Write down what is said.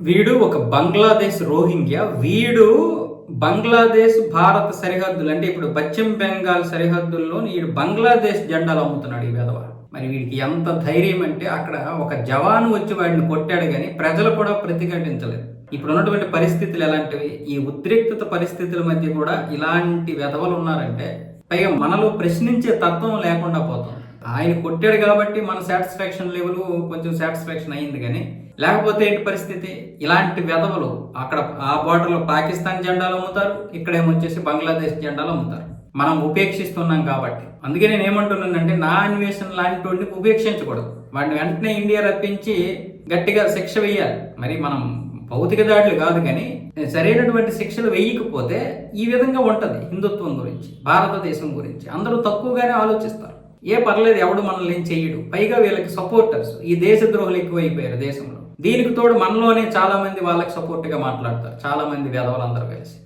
వీడు ఒక బంగ్లాదేశ్ రోహింగ్యా వీడు బంగ్లాదేశ్ భారత సరిహద్దులు అంటే ఇప్పుడు పశ్చిమ బెంగాల్ సరిహద్దుల్లో వీడు బంగ్లాదేశ్ జెండాలు అమ్ముతున్నాడు ఈ విధవ. మరి వీడికి ఎంత ధైర్యం అంటే అక్కడ ఒక జవాను వచ్చి వాడిని కొట్టాడు కానీ ప్రజలు కూడా ప్రతిఘటించలేదు. ఇప్పుడు ఉన్నటువంటి పరిస్థితులు ఎలాంటివి? ఈ ఉద్రిక్తత పరిస్థితుల మధ్య కూడా ఇలాంటి వెధవలు ఉన్నారంటే పైగా మనలో ప్రశ్నించే తత్వం లేకుండా పోతుంది ఆయన కొట్టాడు కాబట్టి మన సాటిస్ఫాక్షన్ లెవెల్ కొంచెం సాటిస్ఫాక్షన్ అయింది కానీ లేకపోతే ఏంటి పరిస్థితి? ఇలాంటి వెధవలు అక్కడ ఆ బార్డర్లో పాకిస్తాన్ జెండాలు అమ్ముతారు ఇక్కడేమొచ్చేసి బంగ్లాదేశ్ జెండాలు అమ్ముతారు. మనం ఉపేక్షిస్తున్నాం కాబట్టి. అందుకే నేను ఏమంటున్నానంటే నా అన్వేషణ లాంటి వాడిని ఉపేక్షించకూడదు. వాడిని వెంటనే ఇండియా రప్పించి గట్టిగా శిక్ష వేయాలి. మరి మనం భౌతిక దాడులు కాదు కానీ సరైనటువంటి శిక్షలు వేయకపోతే ఈ విధంగా ఉంటుంది హిందుత్వం గురించి భారతదేశం గురించి. అందరూ తక్కువగానే ఆలోచిస్తారు. ఏ పర్లేదు ఎవడు మనల్ని ఏం చెయ్యడు. పైగా వీళ్ళకి సపోర్టర్స్ ఈ దేశ ద్రోహులు ఎక్కువైపోయారు దేశంలో. దీనికి తోడు మనలోనే చాలా మంది వాళ్ళకి సపోర్ట్గా మాట్లాడతారు. చాలా మంది వేదవాళ్ళందరూ కలిసి.